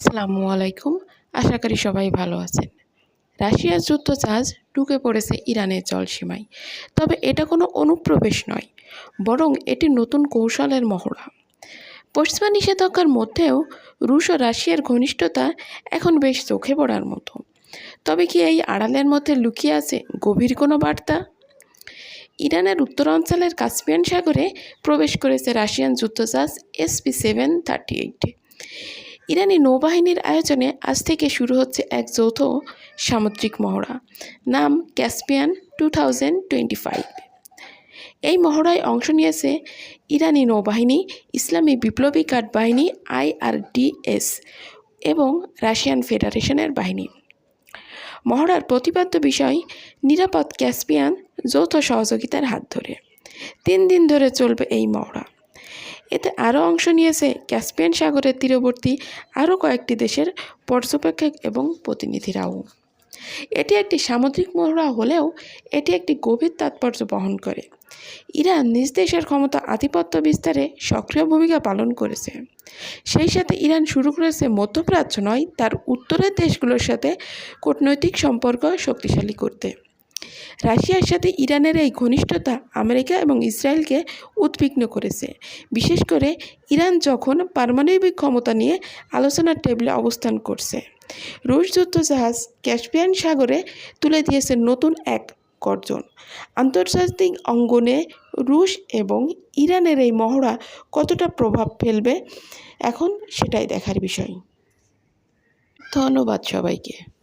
আসসালামু আলাইকুম। আশা করি সবাই ভালো আছেন। রাশিয়ার যুদ্ধ যুদ্ধজাহাজ ঢুকে পড়েছে ইরানের জলসীমায়। তবে এটা কোনো অনুপ্রবেশ নয়, বরং এটি নতুন কৌশলের মহড়া। পশ্চিমা নিষেধাজ্ঞার মধ্যেও রুশ ও রাশিয়ার ঘনিষ্ঠতা এখন বেশ চোখে পড়ার মতো। তবে কি এই আড়ালের মধ্যে লুকিয়ে আছে গভীর কোনো বার্তা? ইরানের উত্তরাঞ্চলের কাস্পিয়ান সাগরে প্রবেশ করেছে রাশিয়ান যুদ্ধ যুদ্ধজাহাজ এসপি সেভেন থার্টি এইট। ইরানি নৌবাহিনীর আয়োজনে আজ থেকে শুরু হচ্ছে এক যৌথ সামুদ্রিক মহড়া, নাম Caspian two thousand twenty five. এই মহড়ায় অংশ নিয়েছে ইরানি নৌবাহিনী, ইসলামী বিপ্লবী গার্ড বাহিনী আইআরডিএস এবং রাশিয়ান ফেডারেশনের বাহিনী। মহড়ার প্রতিপাদ্য বিষয়, নিরাপদ ক্যাসপিয়ান যৌথ সহযোগিতার হাত ধরে। তিন দিন ধরে চলবে এই মহড়া। এতে আরও অংশ নিয়েছে ক্যাসপিয়ান সাগরের তীরবর্তী আরও কয়েকটি দেশের পর্যবেক্ষক এবং প্রতিনিধিরাও। এটি একটি সামুদ্রিক মহড়া হলেও এটি একটি গভীর তাৎপর্য বহন করে। ইরান নিজ দেশের ক্ষমতা আধিপত্য বিস্তারে সক্রিয় ভূমিকা পালন করেছে। সেই সাথে ইরান শুরু করেছে মধ্যপ্রাচ্য নয়, তার উত্তরের দেশগুলোর সাথে কূটনৈতিক সম্পর্ক শক্তিশালী করতে। রাশিয়ার সাথে ইরানের এই ঘনিষ্ঠতা আমেরিকা এবং ইসরায়েলকে উদ্বিগ্ন করেছে। বিশেষ করে ইরান যখন পারমাণবিক ক্ষমতা নিয়ে আলোচনার টেবিলে অবস্থান করছে। রুশ যুদ্ধজাহাজ ক্যাসপিয়ান সাগরে তুলে দিয়েছে নতুন এক গর্জন। আন্তর্জাতিক অঙ্গনে রুশ এবং ইরানের এই মহড়া কতটা প্রভাব ফেলবে, এখন সেটাই দেখার বিষয়। ধন্যবাদ সবাইকে।